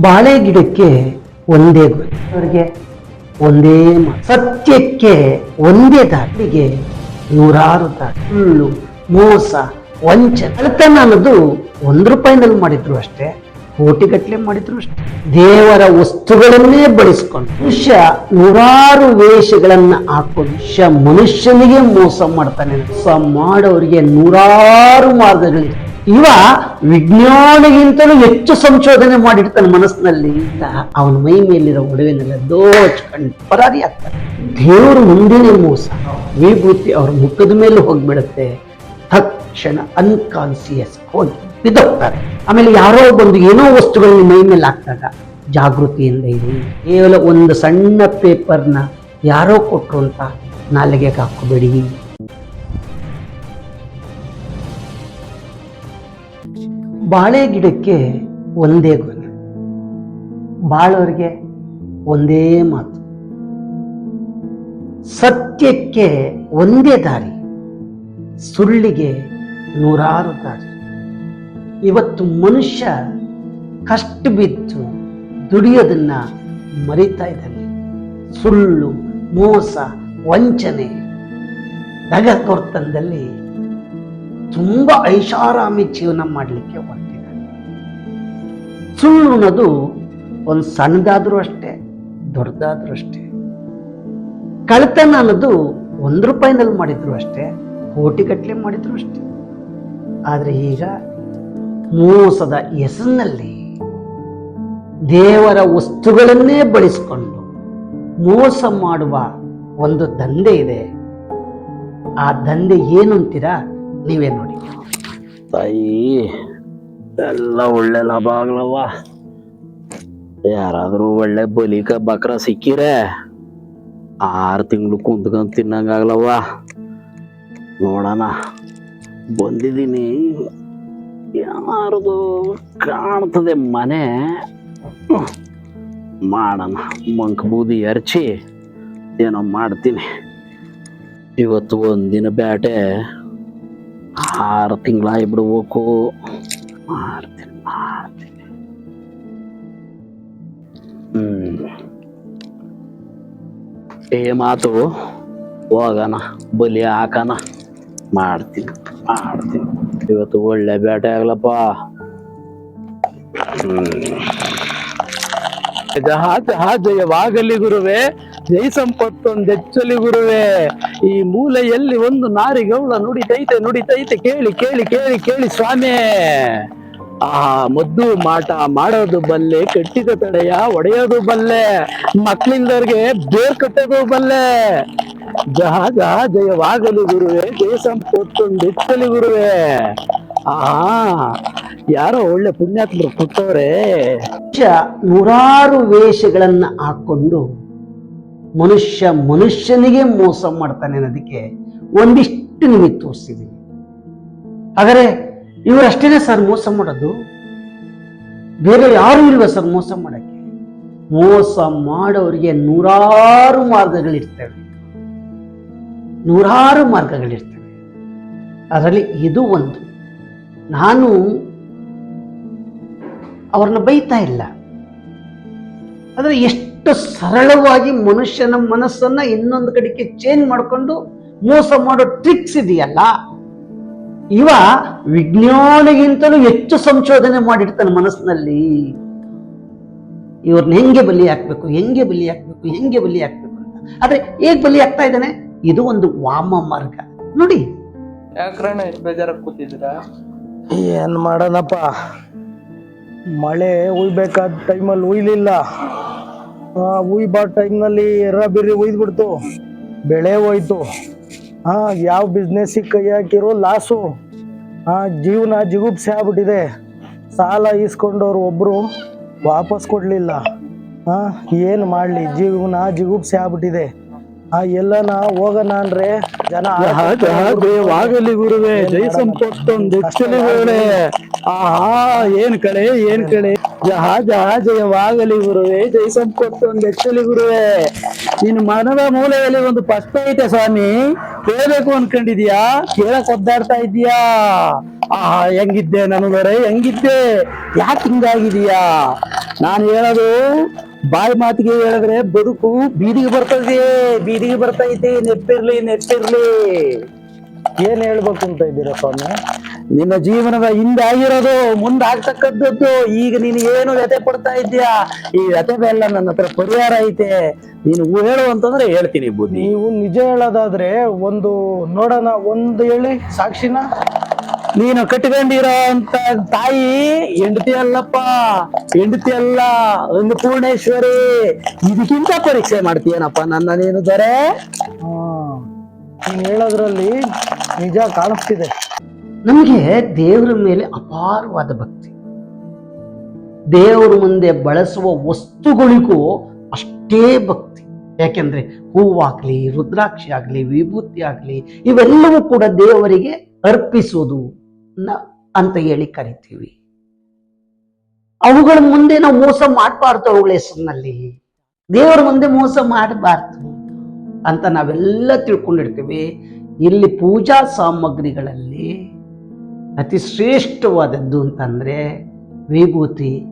ಬಾಳೆ ಗಿಡಕ್ಕೆ ಒಂದೇ ಗುರಿ. ಅವರಿಗೆ ಒಂದೇ. ಸತ್ಯಕ್ಕೆ ಒಂದೇ ದಾಟಿಗೆ ನೂರಾರು ದಾಟಿ ಮೋಸ, ವಂಚನೆ. ಕಳ್ತನ ಅನ್ನೋದು ಒಂದು ರೂಪಾಯಿನಲ್ಲಿ ಮಾಡಿದ್ರು ಅಷ್ಟೇ ಕೋಟಿಗಟ್ಟಲೆ ಮಾಡಿದ್ರು ಅಷ್ಟೇ. ದೇವರ ವಸ್ತುಗಳನ್ನೇ ಬಳಸ್ಕೊಂಡು ಮನುಷ್ಯ ನೂರಾರು ವೇಷಗಳನ್ನ ಹಾಕೊಂಡು ಮನುಷ್ಯ ಮನುಷ್ಯನಿಗೆ ಮೋಸ ಮಾಡ್ತಾನೆ. ಮೋಸ ಮಾಡೋರಿಗೆ ನೂರಾರು ಮಾರ್ಗಗಳಿವೆ ಇವ ವಿಜ್ಞಾನಿಗಿಂತಲೂ ಹೆಚ್ಚು ಸಂಶೋಧನೆ ಮಾಡಿರ್ತಾನೆ ಮನಸ್ಸಿನಲ್ಲಿ ಅಂತ ಅವನ ಮೈ ಮೇಲಿರೋ ಒಡವೆನೆಲ್ಲ ದೋಚ್ಕೊಂಡು ಪರಾರಿ ಆಗ್ತಾನೆ. ದೇವರು ಮುಂದಿನ ಮೋಸ, ವಿಭೂತಿ ಅವ್ರ ಮುಖದ ಮೇಲೆ ಹೋಗ್ಬಿಡುತ್ತೆ. ತಕ್ಷಣ ಅನ್ಕಾನ್ಸಿಯಸ್ ಹೋಗಿ ಬಿದ್ದೋಗ್ತಾರೆ. ಆಮೇಲೆ ಯಾರೋ ಬಂದು ಏನೋ ವಸ್ತುಗಳಲ್ಲಿ ಮೈ ಮೇಲೆ ಹಾಕ್ದಾಗ ಜಾಗೃತಿಯಿಂದ ಇರಿ. ಕೇವಲ ಒಂದು ಸಣ್ಣ ಪೇಪರ್ನ ಯಾರೋ ಕೊಟ್ಟರು ಅಂತ ನಾಲಿಗೆಗೆ ಹಾಕೋಬೇಡಿ ಬಾಳೆ ಗಿಡಕ್ಕೆ ಒಂದೇ ಗುಣ ಬಾಳೋರಿಗೆ ಒಂದೇ ಮಾತು. ಸತ್ಯಕ್ಕೆ ಒಂದೇ ದಾರಿ, ಸುಳ್ಳಿಗೆ ನೂರಾರು ದಾರಿ. ಇವತ್ತು ಮನುಷ್ಯ ಕಷ್ಟ ಬಿದ್ದು ದುಡಿಯೋದನ್ನ ಮರಿತಾ ಇದ್ದಾನೆ. ಸುಳ್ಳು, ಮೋಸ, ವಂಚನೆ ದಗಕೊರ್ತನದಲ್ಲಿ ತುಂಬ ಐಷಾರಾಮಿ ಜೀವನ ಮಾಡಲಿಕ್ಕೆ ಹೊರಟಿದ್ದಾರೆ ಸುಳ್ಳು ಅನ್ನೋದು ಒಂದು ಸಣ್ಣದಾದ್ರೂ ಅಷ್ಟೇ, ದೊಡ್ಡದಾದ್ರೂ ಅಷ್ಟೇ. ಕಳ್ತನ ಅನ್ನೋದು ಒಂದು ರೂಪಾಯಿನಲ್ಲಿ ಮಾಡಿದ್ರು ಅಷ್ಟೇ ಕೋಟಿಗಟ್ಟಲೆ ಮಾಡಿದ್ರು ಅಷ್ಟೇ. ಆದರೆ ಈಗ ಮೋಸದ ಹೆಸರಿನಲ್ಲಿ ದೇವರ ವಸ್ತುಗಳನ್ನೇ ಬಳಸಿಕೊಂಡು ಮೋಸ ಮಾಡುವ ಒಂದು ದಂಧೆ ಇದೆ. ಆ ದಂಧೆ ಏನು ಅಂತೀರಾ? ನೀವೇ ನೋಡಿ. ತಾಯಿ, ಎಲ್ಲ ಒಳ್ಳೆ ಲಾಭ ಆಗ್ಲವ ಯಾರಾದ್ರೂ ಒಳ್ಳೆ ಬಲಿಕ ಬಕ್ರ ಸಿಕ್ಕಿರೆ ಆರು ತಿಂಗಳು ಕುಂತ್ಕೊಂಡ್ ತಿನ್ನಂಗಾಗ್ಲವ ನೋಡೋಣ. ಬಂದಿದ್ದೀನಿ. ಯಾರದು ಕಾಣ್ತದೆ ಮನೆ. ಮಾಡೋಣ. ಮಂಕ್ ಬೂದಿ ಅರ್ಚಿ ಏನೋ ಮಾಡ್ತೀನಿ. ಇವತ್ತು ಒಂದಿನ ಬ್ಯಾಟೆ ಆರು ತಿಂಗಳಾಗ್ಬಿಡ್ಬೇಕು ಮಾಡ್ತೀನಿ ಮಾಡ್ತೀನಿ. ಹ್ಮ್. ಏ ಮಾತು, ಹೋಗಣ, ಬಲಿ ಹಾಕೋಣ. ಮಾಡ್ತೀನಿ ಮಾಡ್ತೀನಿ. ಇವತ್ತು ಒಳ್ಳೆ ಬೇಟೆ ಆಗ್ಲಪ್ಪ. ಜಹಾ ಜಹಾ ಜಯವಾಗಲಿ ಗುರುವೆ. ಜೈ ಸಂಪತ್ತೊಂದೆಚ್ಚಲಿ ಗುರುವೆ. ಈ ಮೂಲೆಯಲ್ಲಿ ಒಂದು ನಾರಿಗೌಳ ನುಡಿತೈತೆ ನುಡಿತೈತೆ. ಕೇಳಿ ಕೇಳಿ ಕೇಳಿ ಕೇಳಿ ಸ್ವಾಮಿ. ಆ ಮದ್ದು ಮಾಟ ಮಾಡೋದು ಬಲ್ಲೆ, ಕಟ್ಟಿದ ತಡೆಯ ಒಡೆಯೋದು ಬಲ್ಲೆ ಮಕ್ಕಳಿಂದವ್ರಿಗೆ ಬೇರ್ ಕಟ್ಟೋದು ಬಲ್ಲೆ. ಜಹ ಜಯವಾಗಲು ಜಯವಾಗಲಿ ಗುರುವೆ, ಜಯ ಸಂಪತ್ತೊಂದೆಚ್ಚಲಿ ಗುರುವೆ. ಆ, ಯಾರೋ ಒಳ್ಳೆ ಪುಣ್ಯಾತ್ಮರು ಕೊಟ್ಟವ್ರೆ. ನೂರಾರು ವೇಷಗಳನ್ನ ಹಾಕೊಂಡು ಮನುಷ್ಯ ಮನುಷ್ಯನಿಗೆ ಮೋಸ ಮಾಡ್ತಾನೆ ಅನ್ನೋದಕ್ಕೆ ಒಂದಿಷ್ಟು ನಿಮಗೆ ತೋರಿಸಿದ್ದೀನಿ. ಆದರೆ ಇವರಷ್ಟೇನೆ ಸರ್ ಮೋಸ ಮಾಡೋದು? ಬೇರೆ ಯಾರು ಇಲ್ವ ಸರ್ ಮೋಸ ಮಾಡಕ್ಕೆ? ಮೋಸ ಮಾಡೋರಿಗೆ ನೂರಾರು ಮಾರ್ಗಗಳಿರ್ತವೆ. ನೂರಾರು ಮಾರ್ಗಗಳಿರ್ತವೆ. ಅದರಲ್ಲಿ ಇದು ಒಂದು. ನಾನು ಅವ್ರನ್ನ ಬೈತಾ ಇಲ್ಲ. ಆದರೆ ಎಷ್ಟು ಸರಳವಾಗಿ ಮನುಷ್ಯನ ಮನಸ್ಸನ್ನ ಇನ್ನೊಂದು ಕಡೆಗೆ ಚೇಂಜ್ ಮಾಡಿಕೊಂಡು ಮೋಸ ಮಾಡೋ ಟ್ರಿಕ್ಸ್ ಇದೆಯಲ್ಲ, ಇವ ವಿಜ್ಞಾನಿಗಿಂತಲೂ ಹೆಚ್ಚು ಸಂಶೋಧನೆ ಮಾಡಿರ್ತಾನೆ ಮನಸ್ಸಿನಲ್ಲಿ. ಇವ್ರನ್ನ ಹೆಂಗೆ ಬಲಿ ಹಾಕ್ಬೇಕು, ಹೆಂಗೆ ಬಲಿ ಹಾಕ್ಬೇಕು, ಹೆಂಗೆ ಬಲಿ ಹಾಕ್ಬೇಕು ಅಂತ. ಆದ್ರೆ ಹೇಗ್ ಬಲಿ ಆಗ್ತಾ ಇದ್ದಾನೆ? ಇದು ಒಂದು ವಾಮ ಮಾರ್ಗ. ನೋಡಿ. ಯಾಕ್ರಣ್ಣ ಎಷ್ಟು ಕೂತಿದ್ರ ಏನ್ ಮಾಡೋಣಪ್ಪ. ಮಳೆ ಉಯ್ಬೇಕಾದ ಟೈಮಲ್ಲಿ ಉಯ್ಲಿಲ್ಲ. ಉಯ್ಬಾ ಟೈಮ್ನಲ್ಲಿ ಎರ್ರ ಬಿರ್ರಿ ಉಯ್ದ್ಬಿಡ್ತು ಬೆಳೆ ಹೋಯ್ತು. ಹಾ ಯಾವ ಬಿಸ್ನೆಸ್ಸಿಗೆ ಕೈ ಹಾಕಿರೋ ಲಾಸು ಹಾ ಜೀವನ ಜಿಗುಪ್ಸೆ ಆಗ್ಬಿಟ್ಟಿದೆ. ಸಾಲ ಈಸ್ಕೊಂಡವ್ರು ಒಬ್ರು ವಾಪಸ್ ಕೊಡ್ಲಿಲ್ಲ. ಹಾ ಏನು ಮಾಡ್ಲಿ? ಜೀವನ ಜಿಗುಪ್ಸೆ ಆಗ್ಬಿಟ್ಟಿದೆ. ಆ ಎಲ್ಲನ ಹೋಗೋಣ ಅಂದ್ರೆ ಜನ ಆಗಲಿ ಗುರುವೆ ಜೈ ಸಂಪತ್ತೊಂದು ಗುರುವೆ ಆಹಾ ಏನ್ ಕಳೆ ಏನ್ ಕಳೆ? ಜಹ ಜಹ ಜಯವಾಗಲಿ ಗುರುವೆ, ಜೈ ಸಂಪತ್ತೊಂದು ಎಚ್ಚಲಿ ಗುರುವೆ. ನಿನ್ ಮನದ ಮೂಲೆಯಲ್ಲಿ ಒಂದು ಪಸ್ತ ಐತೆ ಸ್ವಾಮಿ. ಕೇಳಬೇಕು ಅನ್ಕೊಂಡಿದ್ಯಾ? ಕೇಳಕ್ ಒದ್ದಾಡ್ತಾ ಇದ್ದೀಯಾ? ಆ ಹೆಂಗಿದ್ದೆ ನನಗಡೆ ಹೆಂಗಿದ್ದೆ? ಯಾಕೆ ಹಿಂಗಾಗಿದೀಯಾ ನಾನು ಹೇಳೋದು, ಬಾಯಿ ಮಾತಿಗೆ ಹೇಳಿದ್ರೆ ಬದುಕು ಬೀದಿಗೆ ಬರ್ತದೆ, ಬೀದಿಗೆ ಬರ್ತೈತಿ, ನೆಪ್ಪಿರ್ಲಿ ನೆಪ್ಪಿರ್ಲಿ. ಏನ್ ಹೇಳ್ಬೇಕು ಅಂತ ಇದ್ದೀರಾ ಸ್ವಾಮಿ? ನಿನ್ನ ಜೀವನದ ಹಿಂದೆ ಆಗಿರೋದು ಮುಂದೆ ಆಗ್ತಕ್ಕಂಥದ್ದು ಈಗ ನೀನು ಏನು ವ್ಯಥೆ ಪಡ್ತಾ ಇದ್ದೀಯಾ? ಈ ವ್ಯತೆಗೆಲ್ಲ ನನ್ನ ಹತ್ರ ಪರಿಹಾರ ಐತೆ. ನೀನು ಹೇಳು ಅಂತಂದ್ರೆ ಹೇಳ್ತೀನಿ ಬುದ್ಧಿ. ನೀವು ನಿಜ ಹೇಳೋದಾದ್ರೆ ಒಂದು ನೋಡೋಣ ಒಂದು ಹೇಳಿ ಸಾಕ್ಷಿನ. ನೀನು ಕಟ್ಕೊಂಡಿರೋ ಅಂತ ತಾಯಿ ಹೆಂಡತಿ ಅಲ್ಲಪ್ಪ ಹೆಂಡತಿ ಅಲ್ಲ ಒಂದು ಪೂರ್ಣೇಶ್ವರಿ ಇದಕ್ಕಿಂತ ಪರೀಕ್ಷೆ ಮಾಡ್ತೀಯನಪ್ಪ? ನನ್ನ ನೀನು ದೊರೆ. ನೀನು ಹೇಳೋದ್ರಲ್ಲಿ ನಿಜ ಕಾಣಿಸ್ತಿದೆ. ನಮಗೆ ದೇವರ ಮೇಲೆ ಅಪಾರವಾದ ಭಕ್ತಿ. ದೇವರ ಮುಂದೆ ಬಳಸುವ ವಸ್ತುಗಳಿಗೂ ಅಷ್ಟೇ ಭಕ್ತಿ. ಯಾಕೆಂದ್ರೆ ಹೂವಾಗ್ಲಿ, ರುದ್ರಾಕ್ಷಿ ಆಗ್ಲಿ, ವಿಭೂತಿ ಆಗ್ಲಿ, ಇವೆಲ್ಲವೂ ಕೂಡ ದೇವರಿಗೆ ಅರ್ಪಿಸುವುದು ಅಂತ ಹೇಳಿ ಕರಿತೀವಿ. ಅವುಗಳ ಮುಂದೆ ನಾವು ಮೋಸ ಮಾಡಬಾರ್ದು ಅವುಗಳ ಹೆಸರಿನಲ್ಲಿ ದೇವರ ಮುಂದೆ ಮೋಸ ಮಾಡಬಾರ್ದು ಅಂತ ನಾವೆಲ್ಲ ತಿಳ್ಕೊಂಡಿರ್ತೀವಿ. ಇಲ್ಲಿ ಪೂಜಾ ಸಾಮಗ್ರಿಗಳಲ್ಲಿ ಅತಿ ಶ್ರೇಷ್ಠವಾದದ್ದು ಅಂತಂದರೆ ವಿಭೂತಿ.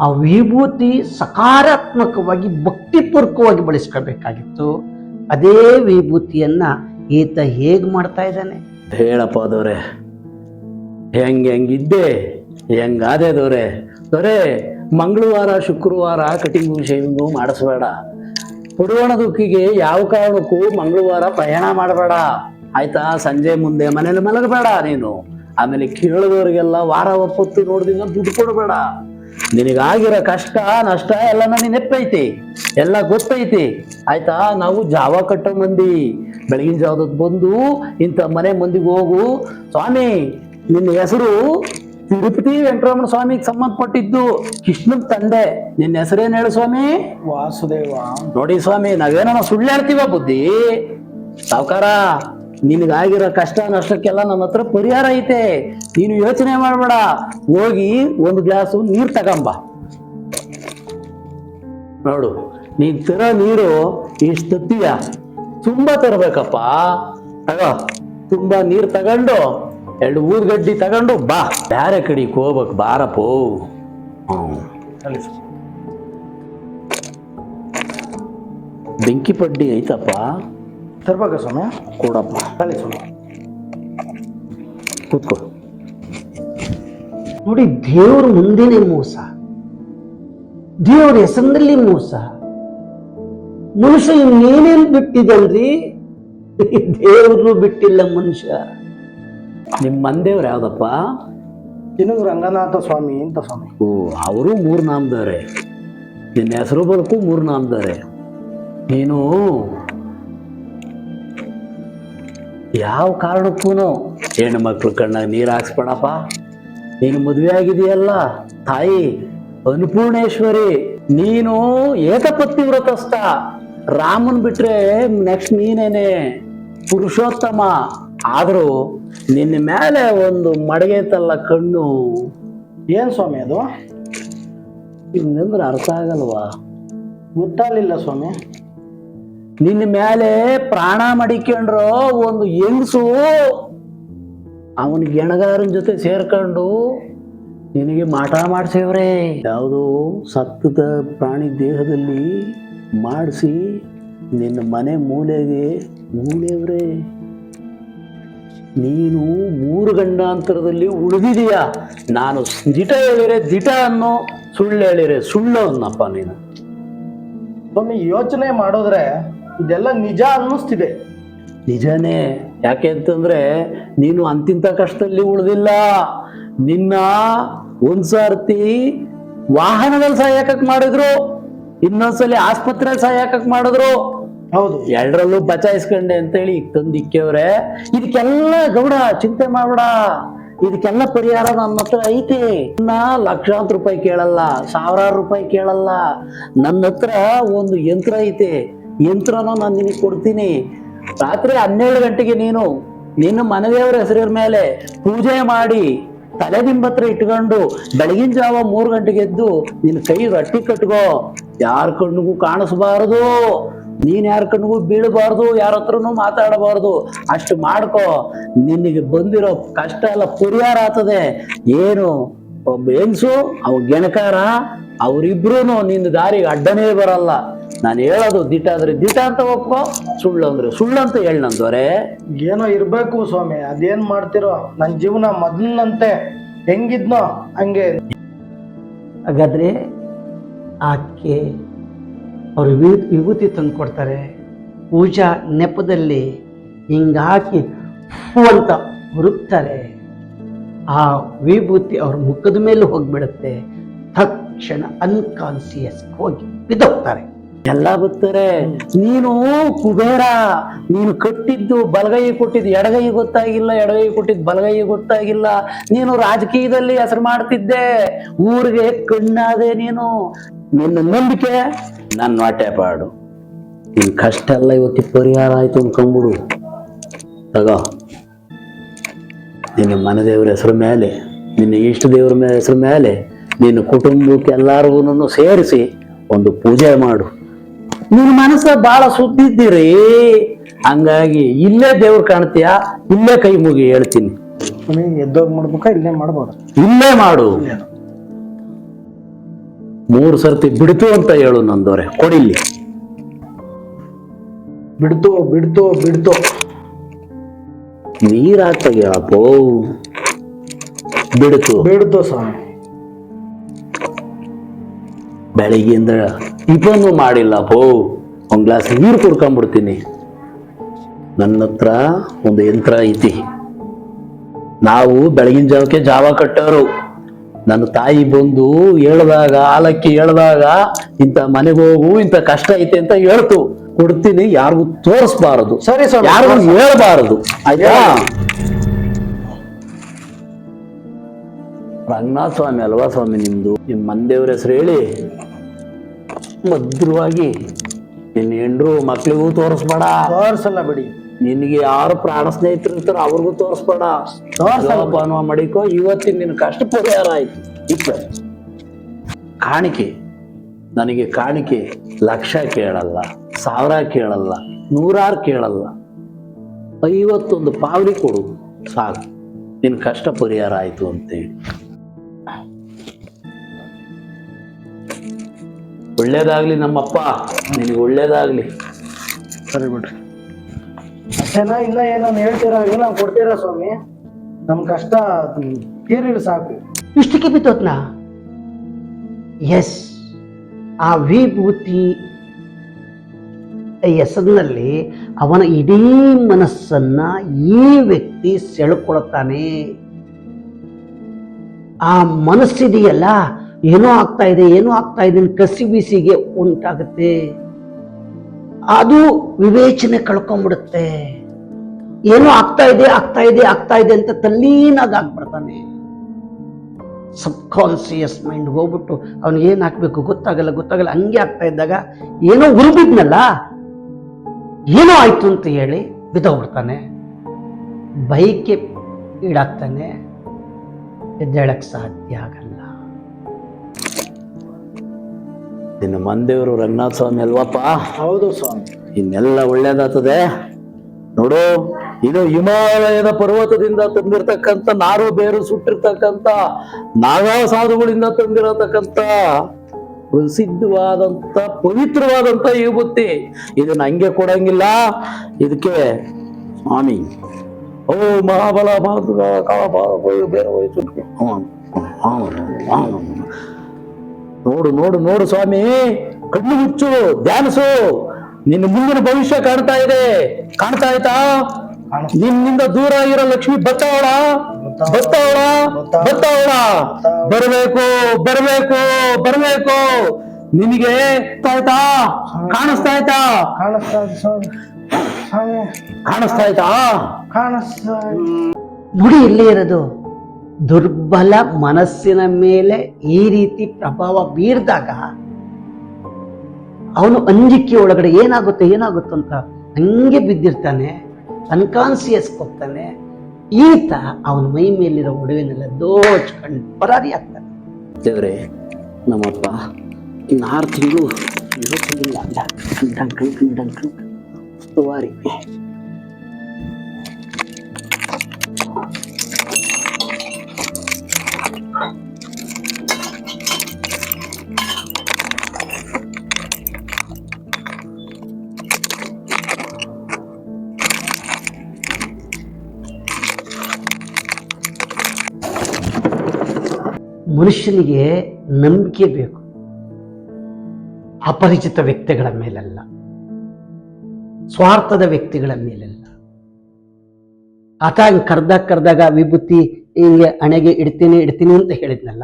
ಆ ವಿಭೂತಿ ಸಕಾರಾತ್ಮಕವಾಗಿ, ಭಕ್ತಿಪೂರ್ವಕವಾಗಿ ಬಳಸ್ಕೊಳ್ಬೇಕಾಗಿತ್ತು. ಅದೇ ವಿಭೂತಿಯನ್ನು ಈತ ಹೇಗೆ ಮಾಡ್ತಾ ಇದ್ದಾನೆ? ಹೇಳಪ್ಪ ದೊರೆ, ಹೆಂಗೆ ಹೆಂಗಿದ್ದೆ ಹೆಂಗಾದೆ ದೊರೆ. ದೊರೆ, ಮಂಗಳವಾರ, ಶುಕ್ರವಾರ ಕಟಿಂಗು ಶೇವಿಂಗು ಮಾಡಿಸ್ಬೇಡ. ಪುಡುವಣ ದುಃಖಿಗೆ ಯಾವ ಕಾರಣಕ್ಕೂ ಮಂಗಳವಾರ ಪ್ರಯಾಣ ಮಾಡಬೇಡ. ಆಯ್ತಾ, ಸಂಜೆ ಮುಂದೆ ಮನೇಲಿ ಮಲಗಬೇಡ ನೀನು. ಆಮೇಲೆ ಕೇಳಿದವರಿಗೆಲ್ಲ ವಾರ ಒಪ್ಪತ್ತು ನೋಡ್ದಿಂದ ದುಡ್ಡು ಕೊಡಬೇಡ. ನಿನಗಾಗಿರೋ ಕಷ್ಟ ನಷ್ಟ ಎಲ್ಲ ನನಗೆ ನೆಪ್ಪೈತಿ. ಎಲ್ಲ ಗೊತ್ತೈತಿ. ಆಯ್ತಾ? ನಾವು ಜಾವ ಕಟ್ಟೋ ಮಂದಿ. ಬೆಳಗಿನ ಜಾವದ ಬಂದು ಇಂಥ ಮನೆ ಮಂದಿಗೆ ಹೋಗು. ಸ್ವಾಮಿ ನಿನ್ನ ಹೆಸರು ತಿರುಪತಿ ವೆಂಕಟರಮಣ ಸ್ವಾಮಿಗೆ ಸಂಬಂಧಪಟ್ಟಿದ್ದು ಕೃಷ್ಣನ್ ತಂದೆ. ನಿನ್ನ ಹೆಸರೇನು ಹೇಳು ಸ್ವಾಮಿ? ವಾಸುದೇವ. ನೋಡಿ ಸ್ವಾಮಿ ನಾವೇನೋ ಸುಳ್ಳು ಹೇಳ್ತೀವ ಬುದ್ಧಿ? ಸಾವುಕಾರ. ನಿನಗಾಗಿರೋ ಕಷ್ಟ ನಷ್ಟಕ್ಕೆಲ್ಲ ನನ್ನ ಹತ್ರ ಪರಿಹಾರ ಐತೆ. ನೀನು ಯೋಚನೆ ಮಾಡಬೇಡ. ಹೋಗಿ ಒಂದು ಗ್ಲಾಸು ನೀರು ತಗೊಂಬ. ನೋಡು, ನೀನ್ ತರ ನೀರು ಇಷ್ಟು ತತ್ತೀಯ ತುಂಬಾ ತರಬೇಕಪ್ಪ. ತಗೋ. ತುಂಬಾ ನೀರು ತಗೊಂಡು, ಎರಡು ಊದ್ಗಡ್ಡಿ ತಗೊಂಡು ಬಾ. ಬೇರೆ ಕಡೆಗೆ ಹೋಗ್ಬೇಕು ಬಾರಪ್ಪೋ ಬೆಂಕಿ ಪಡ್ಡಿ ಐತಪ್ಪ. ತರ್ಬೇಕಾ ಸ್ವಾಮಿ ಕೊಡಪ್ಪ ಸ್ವಾಮಿ ಕೂತ್ಕೋ. ನೋಡಿ ದೇವ್ರ ಮುಂದೆನೆ ಮೋಸ. ದೇವ್ರ ಹೆಸರಿನಲ್ಲಿ ಮೋಸ. ಮನುಷ್ಯ ಇನ್ನೇನೇನ್ ಬಿಟ್ಟಿದಲ್ರಿ? ದೇವ್ರು ಬಿಟ್ಟಿಲ್ಲ ಮನುಷ್ಯ. ನಿಮ್ಮ ಮಂದೇವ್ರು ಯಾವ್ದಪ್ಪ? ಇನ್ನೊಂದು ರಂಗನಾಥ ಸ್ವಾಮಿ ಅಂತ ಸ್ವಾಮಿ. ಓ ಅವರು ಮೂರು ನಾಮದವ್ರೆ ನಿನ್ನ ಹೆಸರು ಬದುಕು ಮೂರು ನಾಮದವ್ರೆ ನೀನು ಯಾವ ಕಾರಣಕ್ಕೂ ಹೆಣ್ಣು ಮಕ್ಳು ಕಣ್ಣಾಗ ನೀರು ಹಾಕ್ಸ್ಬೇಡಪ್ಪ. ನೀನು ಮದುವೆ ಆಗಿದೆಯಲ್ಲ ತಾಯಿ ಅನ್ನಪೂರ್ಣೇಶ್ವರಿ, ನೀನು ಏಕಪತ್ನಿ ವ್ರತಸ್ಥ. ರಾಮನ್ ಬಿಟ್ರೆ ನೆಕ್ಸ್ಟ್ ನೀನೇನೆ? ಪುರುಷೋತ್ತಮ. ಆದರೂ ನಿನ್ನ ಮೇಲೆ ಒಂದು ಮಡಗೈತಲ್ಲ ಕಣ್ಣು. ಏನ್ ಸ್ವಾಮಿ ಅದು? ಹಿಂಗಂದ್ರೆ ಅರ್ಥ ಆಗಲ್ವಾ? ಗೊತ್ತಾಗಲಿಲ್ಲ ಸ್ವಾಮಿ. ನಿನ್ನ ಮೇಲೆ ಪ್ರಾಣ ಮಡಿಕೊಂಡ್ರು ಒಂದು ಹೆಂಗಸು ಅವನ ಗೆಣಗಾರನ ಜೊತೆ ಸೇರ್ಕೊಂಡು ನಿನಗೆ ಮಾಟ ಮಾಡಿಸೇವ್ರೆ. ಯಾವುದೋ ಸತ್ತದ ಪ್ರಾಣಿ ದೇಹದಲ್ಲಿ ಮಾಡಿಸಿ ನಿನ್ನ ಮನೆ ಮೂಲೆಗೆ ಮೂಲೆಯವ್ರೆ ನೀನು ಮೂರು ಗಂಡಾಂತರದಲ್ಲಿ ಉಳಿದಿದೀಯ? ನಾನು ದಿಟ ಹೇಳಿರೆ, ದಿಟ ಅನ್ನೋ ಸುಳ್ಳು ಹೇಳಿರೆ. ಸುಳ್ಳು ಅನ್ನಪ್ಪ ನೀನು. ಒಮ್ಮೆ ಯೋಚನೆ ಮಾಡಿದ್ರೆ ಇದೆಲ್ಲ ನಿಜ ಅನ್ನಿಸ್ತಿದೆ. ನಿಜನೇ. ಯಾಕೆ ಅಂತಂದ್ರೆ ನೀನು ಅಂತಿಂತ ಕಷ್ಟದಲ್ಲಿ ಉಳಿದಿಲ್ಲ. ನಿನ್ನ ಒಂದ್ಸರ್ತಿ ವಾಹನದಲ್ಲಿ ಸಹಾಯಕಕ್ಕೆ ಮಾಡಿದ್ರು ಇನ್ನೊಂದ್ಸಲಿ ಆಸ್ಪತ್ರೆ ಸಹಾಯಕಕ್ಕೆ ಮಾಡಿದ್ರು. ಹೌದು. ಎರಡರಲ್ಲೂ ಬಚಾಯಿಸ್ಕೊಂಡೆ ಅಂತೇಳಿ ಈಗ ತಂದಿಕ್ಕವ್ರೆ ಇದಕ್ಕೆಲ್ಲ ಗೌಡ ಚಿಂತೆ ಮಾಡ್ಬೇಡ. ಇದಕ್ಕೆಲ್ಲ ಪರಿಹಾರ ನನ್ನ ಹತ್ರ ಐತಿ. ನನ್ನ ಲಕ್ಷಾಂತರ ರೂಪಾಯಿ ಕೇಳಲ್ಲ ಸಾವಿರಾರು ರೂಪಾಯಿ ಕೇಳಲ್ಲ. ನನ್ನ ಹತ್ರ ಒಂದು ಯಂತ್ರ ಐತೆ. ಯಂತ್ರನ ನಾನು ನಿನಗೆ ಕೊಡ್ತೀನಿ. ರಾತ್ರಿ ಹನ್ನೆರಡು ಗಂಟೆಗೆ ನೀನು ನಿನ್ನ ಮನೆದೇವರ ಹೆಸರಿನ ಮೇಲೆ ಪೂಜೆ ಮಾಡಿ ತಲೆ ನಿಂಬತ್ರ ಇಟ್ಕೊಂಡು ಬೆಳಗಿನ ಜಾವ ಮೂರು ಗಂಟೆಗೆ ಎದ್ದು ನಿನ್ನ ಕೈ ರಟ್ಟಿ ಕಟ್ಕೋ. ಯಾರ ಕಣ್ಣಿಗೂ ಕಾಣಿಸ್ಬಾರ್ದು. ನೀನ್ ಯಾರ ಕಣ್ಣಿಗೂ ಬೀಳಬಾರ್ದು, ಯಾರ ಹತ್ರನೂ ಮಾತಾಡಬಾರ್ದು. ಅಷ್ಟು ಮಾಡ್ಕೋ. ನಿನಗೆ ಬಂದಿರೋ ಕಷ್ಟ ಎಲ್ಲ ಪರಿಹಾರ ಆತದೆ ಏನು, ಒಬ್ಬ ಹೆಂಗ್ಸು, ಅವ ಗೆಣಕಾರ ಅವರಿಬ್ರು ನಿನ್ನ ದಾರಿಗೆ ಅಡ್ಡನೇ ಬರಲ್ಲ. ನಾನು ಹೇಳೋದು ದಿಟ ಅಂದ್ರೆ ದಿಟ ಅಂತ ಒಪ್ಕೋ ಸುಳ್ಳು ಅಂದ್ರೆ ಸುಳ್ಳು ಅಂತ ಹೇಳ ನಂದೋರೆ ಏನೋ ಇರ್ಬೇಕು ಸ್ವಾಮಿ ಅದೇನ್ ಮಾಡ್ತಿರೋ? ನನ್ನ ಜೀವನ ಮೊದಲಿನಂತೆ ಹೆಂಗಿದ್ನೋ ಹಂಗೆ. ಹಾಗಾದ್ರೆ ಆಕೆ ಅವರು ವಿಭೂತಿ ತಂದು ಕೊಡ್ತಾರೆ. ಪೂಜಾ ನೆಪದಲ್ಲಿ ಹಿಂಗಾಕಿ ಹಾಕಿ ಅಂತ ಹುರುಕ್ತಾರೆ ಆ ವಿಭೂತಿ ಅವ್ರ ಮುಖದ ಮೇಲೆ ಹೋಗ್ಬಿಡುತ್ತೆ. ತಕ್ಷಣ ಅನ್ಕಾನ್ಸಿಯಸ್ ಹೋಗಿ ಬಿದ್ದೋಗ್ತಾರೆ. ಎಲ್ಲ ಬರ್ತಾರೆ ನೀನು ಕುಬೇರ, ನೀನು ಕಟ್ಟಿದ್ದು ಬಲಗೈ ಕೊಟ್ಟಿದ್ದು ಎಡಗೈ ಗೊತ್ತಾಗಿಲ್ಲ, ಎಡಗೈ ಕೊಟ್ಟಿದ್ದು ಬಲಗೈ ಗೊತ್ತಾಗಿಲ್ಲ. ನೀನು ರಾಜಕೀಯದಲ್ಲಿ ಹೆಸರು ಮಾಡ್ತಿದ್ದೆ. ಊರಿಗೆ ಕಣ್ಣಾದೆ ನೀನು. ನಿನ್ನ ನಂಬಿಕೆ? ನನ್ನ ಹೊಟ್ಟೆ ಪಾಡು. ನಿನ್ ಕಷ್ಟ ಎಲ್ಲ ಇವತ್ತಿಗೆ ಪರಿಹಾರ ಆಯ್ತು ಅನ್ಕೊಂಬಿಡು ತಗೋ. ನಿನ್ನ ಮನೆ ದೇವ್ರ ಹೆಸರು ಮೇಲೆ, ನಿನ್ನ ಇಷ್ಟ ದೇವ್ರ ಮೇಲೆ ಹೆಸರು ಮೇಲೆ, ನಿನ್ನ ಕುಟುಂಬಕ್ಕೆ ಎಲ್ಲರಿಗೂ ಸೇರಿಸಿ ಒಂದು ಪೂಜೆ ಮಾಡು. ನಿನ್ನ ಮನಸ್ಸ ಬಹಳ ಸುದ್ದಿದ್ದೀರಿ ಹಂಗಾಗಿ ಇಲ್ಲೇ ದೇವ್ರು ಕಾಣ್ತೀಯ? ಇಲ್ಲೇ ಕೈ ಮುಗಿ ಹೇಳ್ತೀನಿ. ಎದ್ದೋಗ್ ಮಾಡ್ಬೇಕಾ ಇಲ್ಲೇ ಮಾಡ್ಬೋದು ಇಲ್ಲೇ ಮಾಡು. ಮೂರು ಸರ್ತಿ ಬಿಡ್ತು ಅಂತ ಹೇಳು ನಂದವ್ರೆ. ಕೊಡಿಲ್ಲಿ ಬಿಡ್ತು ಬಿಡ್ತು ಬಿಡ್ತು. ನೀರ್ ಹೇಳಪ್ಪೋ ಬಿಡ್ತು. ಬಿಡ್ತು ಸ್ವಾಮಿ. ಬೆಳಿಗ್ಗೆಯಿಂದ ಟಿಫನ್ನು ಮಾಡಿಲ್ಲ. ಹೋ ಒಂದು ಗ್ಲಾಸ್ ನೀರು ಕುಡ್ಕೊಂಡ್ಬಿಡ್ತೀನಿ. ನನ್ನ ಹತ್ರ ಒಂದು ಯಂತ್ರ ಐತಿ. ನಾವು ಬೆಳಗಿನ ಜಾವಕ್ಕೆ ಜಾವ ಕಟ್ಟೋರು. ನನ್ನ ತಾಯಿ ಬಂದು ಹೇಳ್ದಾಗ ಆಲಕ್ಕಿ ಹೇಳ್ದಾಗ ಇಂಥ ಮನೆಗೆ ಹೋಗು ಇಂಥ ಕಷ್ಟ ಐತೆ ಅಂತ ಹೇಳ್ತು. ಕೊಡ್ತೀನಿ ಯಾರಿಗೂ ತೋರಿಸ್ಬಾರದು. ಸರಿ ಸರ್ ಯಾರಿಗೂ ಹೇಳ್ಬಾರದು. ಆಯ್ತಾ? ರಂಗನಾಥ ಸ್ವಾಮಿ ಅಲ್ವಾ ಸ್ವಾಮಿ ನಿಮ್ದು? ನಿಮ್ ಮಂದೇವ್ರ ಹೆಸರು ಹೇಳಿ. ಭದ್ರವಾಗಿ ನಿನ್ನ ಹೆಂಡ್ರು ಮಕ್ಳಿಗೂ ತೋರಿಸ್ಬೇಡ. ತೋರಿಸಲ್ಲ ಬಿಡಿ. ನಿನಗೆ ಯಾರು ಪ್ರಾಣ ಸ್ನೇಹಿತರು ಇರ್ತಾರೋ ಅವ್ರಿಗೂ ತೋರಿಸ್ಬೇಡ. ಜೋಪಾನ ಮಡಿಕೋ ಇವತ್ತಿನ ನಿನ್ನ ಕಷ್ಟ ಪರಿಹಾರ ಆಯ್ತು. ಇಪ್ಪ. ಕಾಣಿಕೆ. ನನಗೆ ಕಾಣಿಕೆ ಲಕ್ಷ ಕೇಳಲ್ಲ ಸಾವಿರ ಕೇಳಲ್ಲ ನೂರಾರು ಕೇಳಲ್ಲ. ಐವತ್ತೊಂದು ಪಾವಡಿ ಕೊಡು ಸಾಕು. ನಿನ್ನ ಕಷ್ಟ ಪರಿಹಾರ ಆಯ್ತು ಅಂತೇಳಿ. ಒಳ್ಳೇದಾಗ್ಲಿ ನಮ್ಮಪ್ಪ. ನಿನಗೆ ಒಳ್ಳೇದಾಗ್ಲಿ. ಸರಿ ಬಿಡ್ರಿ. ಅಷ್ಟೇನಾ? ಇಲ್ಲ ಏನೋ ಹೇಳ್ತೀರಾ? ಏನೋ ಕೊಡ್ತೀರಾ ಸ್ವಾಮಿ? ನಮ್ ಕಷ್ಟ ತೀರಿಲ್ ಸಾಕು. ಇಷ್ಟಕ್ಕೆ ಬಿತ್ತೋತ್ನ ಎಸ್ ಆ ವಿಭೂತಿ ಹೆಸರಿನಲ್ಲಿ ಅವನ ಇಡೀ ಮನಸ್ಸನ್ನ ಈ ವ್ಯಕ್ತಿ ಸೆಳ್ಕೊಳ್ತಾನೆ. ಆ ಮನಸ್ಸಿದೆಯಲ್ಲ ಏನೋ ಆಗ್ತಾ ಇದೆ, ಏನೋ ಆಗ್ತಾ ಇದೆ ಕಸಿ ಬಿಸಿಗೆ ಉಂಟಾಗುತ್ತೆ. ಅದು ವಿವೇಚನೆ ಕಳ್ಕೊಂಡ್ಬಿಡುತ್ತೆ ಏನೋ ಆಗ್ತಾ ಇದೆ ಆಗ್ತಾ ಇದೆ ಆಗ್ತಾ ಇದೆ ಅಂತ ತಲ್ಲೀನಾಗ ಆಗ್ಬಿಡ್ತಾನೆ. ಸಬ್ ಕಾನ್ಸಿಯಸ್ ಮೈಂಡ್ ಹೋಗ್ಬಿಟ್ಟು ಅವನು ಏನು ಹಾಕ್ಬೇಕು ಗೊತ್ತಾಗಲ್ಲ ಗೊತ್ತಾಗಲ್ಲ. ಹಂಗೆ ಆಗ್ತಾ ಇದ್ದಾಗ ಏನೋ ಉರುಬಿದ್ನಲ್ಲ ಏನೋ ಆಯ್ತು ಅಂತ ಹೇಳಿ ಬಿದ್ದೋಗ್ಬಿಡ್ತಾನೆ. ಬೈಕೆ ಈಡಾಗ್ತಾನೆ. ಎದ್ದೇಳಕ್ ಸಾಧ್ಯ ಆಗಲ್ಲ. ನಿನ್ನ ಮಂದೇವರು ರಂಗನಾಥ ಸ್ವಾಮಿ ಅಲ್ವಪ್ಪ? ಹೌದು ಸ್ವಾಮಿ. ಇನ್ನೆಲ್ಲ ಒಳ್ಳೇದಾಗ್ತದೆ. ನೋಡು ಇದು ಹಿಮಾಲಯದ ಪರ್ವತದಿಂದ ತಂದಿರತಕ್ಕಂಥ ನಾರು ಬೇರು ಸುಟ್ಟಿರ್ತಕ್ಕಂಥ ನಾಗಾ ಸಾಧುಗಳಿಂದ ತಂದಿರತಕ್ಕಂಥ ಪ್ರಸಿದ್ಧವಾದಂಥ ಪವಿತ್ರವಾದಂಥ ಈ ಬುತ್ತಿ. ಇದನ್ನ ಹಂಗೆ ಕೊಡಂಗಿಲ್ಲ. ಇದಕ್ಕೆ ಸ್ವಾಮಿ ಓ ಮಹಾಬಲ ಮಹಾದುಗ ಕಾಳ ಬೇರೆ ನೋಡು ನೋಡು ನೋಡು ಸ್ವಾಮಿ. ಕಣ್ಣು ಮುಚ್ಚು ಧ್ಯಾನಿಸು. ನಿನ್ನ ಮುಂದಿನ ಭವಿಷ್ಯ ಕಾಣ್ತಾ ಇದೆ. ಕಾಣ್ತಾ ಆಯ್ತಾ? ನಿನ್ನಿಂದ ದೂರ ಇರೋ ಲಕ್ಷ್ಮಿ ಬತ್ತಾವಳ ಬತ್ತಾವಳ ಬತ್ತಾವಳ ಬರಬೇಕು ಬರಬೇಕು ಬರಬೇಕು. ನಿನಗೆ ಆಯ್ತಾ? ಕಾಣಿಸ್ತಾ ಆಯ್ತಾ? ಕಾಣಿಸ್ತಾ ಆಯ್ತಾ. ನೋಡಿ ಇಲ್ಲೇ ಇರೋದು. ದುರ್ಬಲ ಮನಸ್ಸಿನ ಮೇಲೆ ಈ ರೀತಿ ಪ್ರಭಾವ ಬೀರಿದಾಗ ಅವನು ಅಂಜಿಕೆ ಒಳಗಡೆ ಏನಾಗುತ್ತೆ ಏನಾಗುತ್ತೆ ಅಂತ ಹಂಗೆ ಬಿದ್ದಿರ್ತಾನೆ ಅನ್ಕಾನ್ಸಿಯಸ್ ಹೋಗ್ತಾನೆ ಈತ ಅವನ ಮೈ ಮೇಲಿರೋ ಒಡವೆನೆಲ್ಲ ದೋಚ್ಕೊಂಡು ಪರಾರಿ ಆಗ್ತಾನೆ ದೇವ್ರೆ ನಮ್ಮಪ್ಪ ಇನ್ನು ಆರು ತಿಂಗಳು ಏಳು ತಿಂಗಳಿಲ್ಲ ಅಲ್ಲ ಡಂಕಣ್ ಮನುಷ್ಯನಿಗೆ ನಂಬಿಕೆ ಬೇಕು. ಅಪರಿಚಿತ ವ್ಯಕ್ತಿಗಳ ಮೇಲಲ್ಲ. ಸ್ವಾರ್ಥದ ವ್ಯಕ್ತಿಗಳ ಮೇಲಲ್ಲ. ಆತ ಹಿಂಗೆ ಕರ್ದಾಗ ಕರೆದಾಗ ವಿಭೂತಿ ಹಿಂಗೆ ಹಣೆಗೆ ಇಡ್ತೀನಿ ಇಡ್ತೀನಿ ಅಂತ ಹೇಳಿದ್ನಲ್ಲ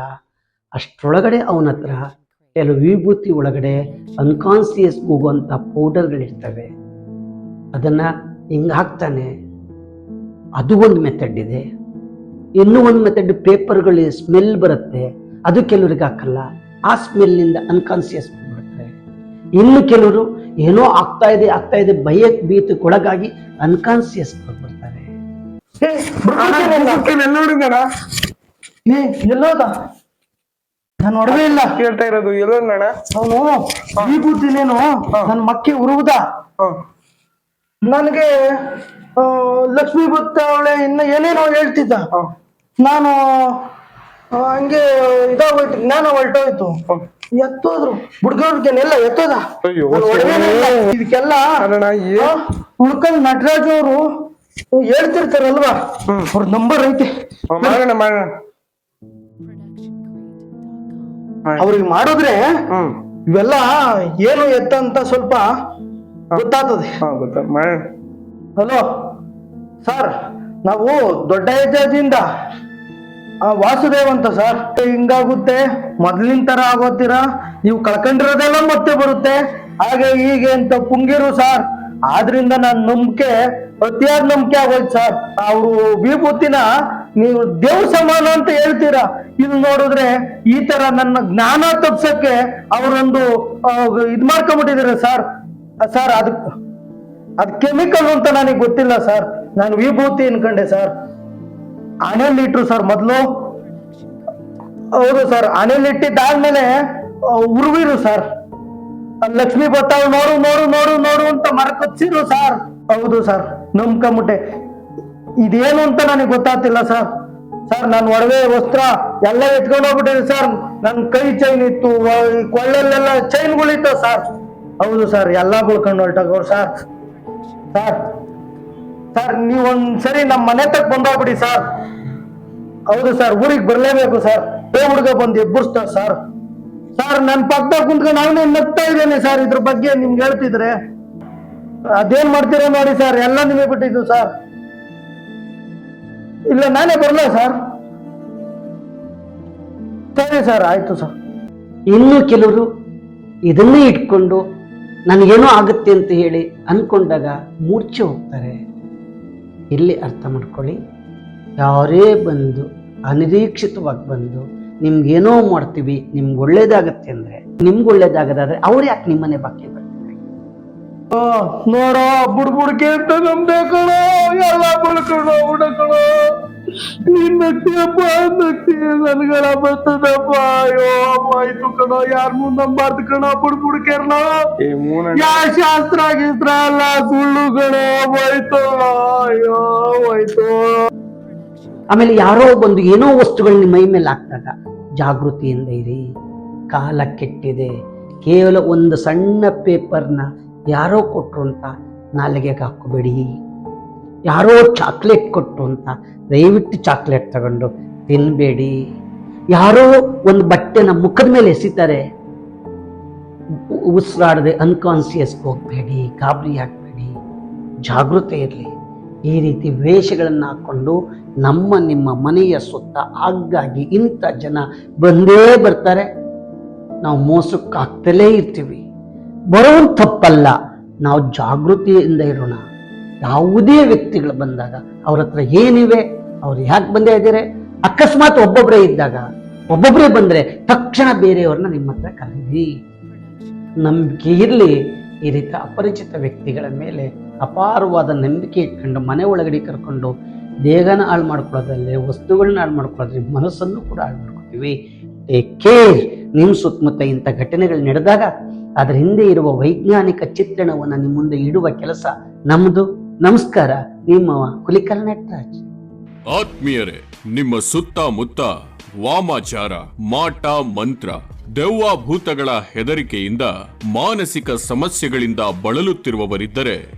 ಅಷ್ಟರೊಳಗಡೆ ಅವನ ಹತ್ರ ಕೆಲವು ವಿಭೂತಿ ಒಳಗಡೆ ಅನ್ಕಾನ್ಸಿಯಸ್ ಹೋಗುವಂಥ ಪೌಡರ್ಗಳಿರ್ತವೆ ಅದನ್ನ ಹಿಂಗೆ ಹಾಕ್ತಾನೆ. ಅದು ಒಂದು ಮೆಥಡ್ ಇದೆ. ಇನ್ನೂ ಒಂದು ಮೆಥಡ್ ಪೇಪರ್ಗಳು ಸ್ಮೆಲ್ ಬರುತ್ತೆ. ಅದು ಕೆಲವರಿಗೆ ಹಾಕಲ್ಲ. ಆ ಸ್ಮೆಲ್ನಿಂದ ಅನ್ಕಾನ್ಸಿಯಸ್ ಬಿಡ್ತಾರೆ ಇನ್ನು ಕೆಲವರು ಏನೋ ಆಗ್ತಾ ಇದೆ ಆಗ್ತಾ ಇದೆ ಭಯಕ್ಕೆ ಭೀತಕ್ಕೊಳಗಾಗಿ ಅನ್ಕಾನ್ಸಿಯಸ್ ಬರ್ತಾರೆ ಎಲ್ಲೋದ? ನಾನು ಒಡವೆ ಇಲ್ಲ. ಕೇಳ್ತಾ ಇರೋದು ಎಲ್ಲೋಣ್ಣ ಅವನು ವಿಭೂತಿನೇನು ನನ್ನ ಮಕ್ಕೆ ಉರುವುದ? ನನಗೆ ಲಕ್ಷ್ಮೀ ಬತ್ತಾವಳೆ ಇನ್ನ ಏನೇನೋ ಹೇಳ್ತಿದ್ದ. ನಾನು ಹಂಗೆ ಇದಾಗೋಯ್ತು ಜ್ಞಾನ ಹೊರಟೋಯ್ತು. ಎತ್ತೋದ್ರು. ಹುಡ್ಗವ್ರಿಗೆನೆಲ್ಲ ಎತ್ತೋದ. ಇದಕ್ಕೆಲ್ಲ ಉಳ್ಕಲ್ ನಟರಾಜ್ ಅವರು ಹೇಳ್ತಿರ್ತಾರಲ್ವಾ? ಅವ್ರ ನಂಬರ್ ಐತೆ. ಅವ್ರಿಗೆ ಮಾಡಿದ್ರೆ ಇವೆಲ್ಲ ಏನು ಎತ್ತ ಅಂತ ಸ್ವಲ್ಪ ಗೊತ್ತಾಗ್ತದೆ. ಹಾ ಗೊತ್ತಾ ಮಾಡೋಣ ಹಲೋ ಸರ್ ನಾವು ದೊಡ್ಡ ಹೆಜ್ಜಾಜಿಂದ ಆ, ವಾಸುದೇವ್ ಅಂತ ಸರ್ ಹಿಂಗಾಗುತ್ತೆ ಮೊದ್ಲಿನ ತರ ಆಗೋತೀರಾ? ನೀವು ಕಳ್ಕೊಂಡಿರೋದೆಲ್ಲ ಮತ್ತೆ ಬರುತ್ತೆ. ಹಾಗೆ ಹೀಗೆ ಅಂತ ಪುಂಗಿರು ಸರ್ ಆದ್ರಿಂದ ನನ್ನ ನಂಬಿಕೆ ಅತಿಯಾದ ನಂಬಿಕೆ ಆಗೋಯ್ತು ಸರ್ ಅವರು ವಿಭೂತಿನ ನೀವು ದೇವ್ ಸಮಾನ ಅಂತ ಹೇಳ್ತೀರಾ? ಇದು ನೋಡಿದ್ರೆ ಈ ತರ ನನ್ನ ಜ್ಞಾನ ತಪ್ಸಕ್ಕೆ ಅವರೊಂದು ಇದ್ ಮಾಡ್ಕೊಂಡ್ಬಿಟ್ಟಿದ್ದೀರ ಸರ್ ಸರ್ ಅದಕ್ಕೆ ಅದು ಕೆಮಿಕಲ್ ಅಂತ ನನಗೆ ಗೊತ್ತಿಲ್ಲ, ಸರ್. ನಾನು ವಿಭೂತಿ ಅನ್ಕೊಂಡೆ, ಸರ್. ಹಣೆಯಲ್ಲಿ ಇಟ್ರು ಸರ್, ಮೊದಲು. ಹೌದು, ಸರ್. ಹಣೆಯಲ್ಲಿ ಇಟ್ಟಿದ್ದಾದ್ಮೇಲೆ ಉರುವಿರು, ಸರ್. ಲಕ್ಷ್ಮಿ ಬತ್ತಾವ್ ನೋಡು ನೋಡು ನೋಡು ನೋಡು ಅಂತ ಮರಕಚ್ಚಿರು, ಸರ್. ಹೌದು, ಸರ್. ನಂಬ್ಕೊಂಬಿಟ್ಟೆ. ಇದೇನು ಅಂತ ನನಗೆ ಗೊತ್ತಾಗ್ತಿಲ್ಲ, ಸರ್. ಸರ್ ನನ್ನ ಒಡವೆ ವಸ್ತ್ರ ಎಲ್ಲ ಎತ್ಕೊಂಡು ಹೋಗ್ಬಿಟ್ಟಿದೆ ಸರ್. ನನ್ನ ಕೈ ಚೈನ್ ಇತ್ತು ಕೊಳ್ಳಲ್ಲೆಲ್ಲ ಚೈನ್ಗಳಿತ್ತು ಸರ್. ಹೌದು ಸರ್, ಎಲ್ಲ ಬಳ್ಕೊಂಡು ಹೊರಟೋಗವ್ರು ಸರ್. ಸರ್ ಸರ್, ನೀವು ಒಂದ್ಸರಿ ನಮ್ಮ ಮನೆ ತಕ್ಕ ಬಂದೋಗ್ಬಿಡಿ ಸರ್. ಹೌದು ಸರ್, ಊರಿಗೆ ಬರ್ಲೇಬೇಕು ಸರ್. ಏ ಹುಡುಗ ಬಂದು ಎಬ್ಬರಿಸ್ತಾರೆ ಸರ್. ಸರ್ ನನ್ನ ಪಕ್ಕದಾಗ ಕುಂತ್ಕೊಂಡು ಅವನೇ ನಗ್ತಾ ಇದ್ದೇನೆ ಸರ್, ಇದ್ರ ಬಗ್ಗೆ ನಿಮ್ಗೆ ಹೇಳ್ತಿದ್ರೆ. ಅದೇನ್ ಮಾಡ್ತೀರಾ ನೋಡಿ ಸರ್, ಎಲ್ಲ ನಿಮಗೆ ಬಿಟ್ಟಿದ್ದು ಸರ್. ಇಲ್ಲ, ನಾನೇ ಬರಲ್ಲ ಸರ್? ಸರಿ ಸರ್, ಆಯ್ತು ಸರ್. ಇನ್ನು ಕೆಲವರು ಇದನ್ನೇ ಇಟ್ಕೊಂಡು ನನಗೇನೋ ಆಗುತ್ತೆ ಅಂತ ಹೇಳಿ ಅಂದ್ಕೊಂಡಾಗ ಮೂರ್ಛೆ ಹೋಗ್ತಾರೆ. ಇಲ್ಲಿ ಅರ್ಥ ಮಾಡ್ಕೊಳ್ಳಿ. ಯಾರೇ ಬಂದು ಅನಿರೀಕ್ಷಿತವಾಗಿ ಬಂದು ನಿಮ್ಗೇನೋ ಮಾಡ್ತೀವಿ, ನಿಮ್ಗೆ ಒಳ್ಳೇದಾಗತ್ತೆ ಅಂದರೆ, ನಿಮ್ಗೆ ಒಳ್ಳೇದಾಗದಾದ್ರೆ ಅವ್ರು ಯಾಕೆ ನಿಮ್ಮನೆ ಬಾಕಿ ನೋಡೋ ಬುಡ್ ಬುಡ್ಕೆ ಅಂತ ನಮ್ದೆ ಕಣೋ ಎಲ್ಲ ಬುಡ್ಕಣೋ ಹುಡಕಣೋ. ನೀನ್ ನಗ್ತೀಯಪ್ಪ ನಗ್ತೀಯ ನನ್ಗಳ ಬರ್ತದಪ್ಪ. ಅಯ್ಯೋ ಆಯ್ತು ಕಣೋ ಯಾರ್ ಮುಂದ್ ನಂಬಾರ್ದು ಕಣೋ ಬುಡ್ ಬುಡ್ಕೇರ್ನ ಯಾ ಶಾಸ್ತ್ರ ಗೀಸ್ತ್ರ ಅಲ್ಲ ಸುಳ್ಳು ಕಣೋ ಹೋಯ್ತು. ಅಯ್ಯೋ ಹೋಯ್ತು. ಆಮೇಲೆ ಯಾರೋ ಬಂದು ಏನೋ ವಸ್ತುಗಳು ನಿಮ್ಮ ಮೈ ಮೇಲೆ ಹಾಕ್ದಾಗ ಜಾಗೃತಿಯಿಂದ ಇರಿ. ಕಾಲ ಕೆಟ್ಟಿದೆ. ಕೇವಲ ಒಂದು ಸಣ್ಣ ಪೇಪರ್ನ ಯಾರೋ ಕೊಟ್ರು ಅಂತ ನಾಲಿಗೆಗೆ ಹಾಕೋಬೇಡಿ ಯಾರೋ ಚಾಕ್ಲೇಟ್ ಕೊಟ್ರು ಅಂತ ದಯವಿಟ್ಟು ಚಾಕ್ಲೇಟ್ ತಗೊಂಡು ತಿನ್ನಬೇಡಿ ಯಾರೋ ಒಂದು ಬಟ್ಟೆನ ಮುಖದ ಮೇಲೆ ಎಸಿತಾರೆ, ಉಸಿರಾಡದೆ ಅನ್ಕಾನ್ಸಿಯಸ್ ಹೋಗಬೇಡಿ, ಗಾಬರಿ ಹಾಕಬೇಡಿ ಜಾಗೃತೆ ಇರಲಿ. ಈ ರೀತಿ ವೇಷಗಳನ್ನು ಹಾಕ್ಕೊಂಡು ನಮ್ಮ ನಿಮ್ಮ ಮನೆಯ ಸುತ್ತ ಆಗಾಗಿ ಇಂಥ ಜನ ಬಂದೇ ಬರ್ತಾರೆ. ನಾವು ಮೋಸಕ್ಕಾಗ್ತಲೇ ಇರ್ತೀವಿ. ಬರೋನ್ ತಪ್ಪಲ್ಲ. ನಾವು ಜಾಗೃತಿಯಿಂದ ಇರೋಣ. ಯಾವುದೇ ವ್ಯಕ್ತಿಗಳು ಬಂದಾಗ ಅವ್ರ ಹತ್ರ ಏನಿವೆ, ಅವ್ರು ಯಾಕೆ ಬಂದೇ ಇದ್ದಾರೆ? ಅಕಸ್ಮಾತ್ ಒಬ್ಬೊಬ್ಬರೇ ಇದ್ದಾಗ ಒಬ್ಬೊಬ್ಬರೇ ಬಂದರೆ ತಕ್ಷಣ ಬೇರೆಯವ್ರನ್ನ ನಿಮ್ಮ ಹತ್ರ ಕರೀರಿ. ನಂಬಿಕೆ ಇರಲಿ. ಈ ರೀತಿ ಅಪರಿಚಿತ ವ್ಯಕ್ತಿಗಳ ಮೇಲೆ ಅಪಾರವಾದ ನಂಬಿಕೆ ಇಟ್ಕೊಂಡು ಮನೆ ಒಳಗಡೆ ಕರ್ಕೊಂಡು ದೇಹನ ಹಾಳು ಮಾಡ್ಕೊಳ್ಳೋದ್ರಲ್ಲಿ ವಸ್ತುಗಳನ್ನ ಹಾಳು ಮಾಡ್ಕೊಳ್ಳೋದ್ರಿ ಮನಸ್ಸನ್ನು ಕೂಡ ಹಾಳು ಮಾಡ್ಕೊತೀವಿ. ಕೇರ್ ನಿಮ್ಮ ಸುತ್ತಮುತ್ತ ಇಂಥ ಘಟನೆಗಳು ನಡೆದಾಗ ಅದರ ಹಿಂದೆ ಇರುವ ವೈಜ್ಞಾನಿಕ ಚಿತ್ರಣವನ್ನು ನಿಮ್ಮ ಮುಂದೆ ಇಡುವ ಕೆಲಸ ನಮ್ಮದು ನಮಸ್ಕಾರ, ನಿಮ್ಮ ಕುಲಿಕಲ್ ನಟರಾಜ್ ಆತ್ಮೀಯರೇ, ನಿಮ್ಮ ಸುತ್ತಮುತ್ತ ವಾಮಾಚಾರ, ಮಾಟ, ಮಂತ್ರ ದೆವ್ವ ಭೂತಗಳ ಹೆದರಿಕೆಯಿಂದ ಮಾನಸಿಕ ಸಮಸ್ಯೆಗಳಿಂದ ಬಳಲುತ್ತಿರುವವರಿದ್ದರೆ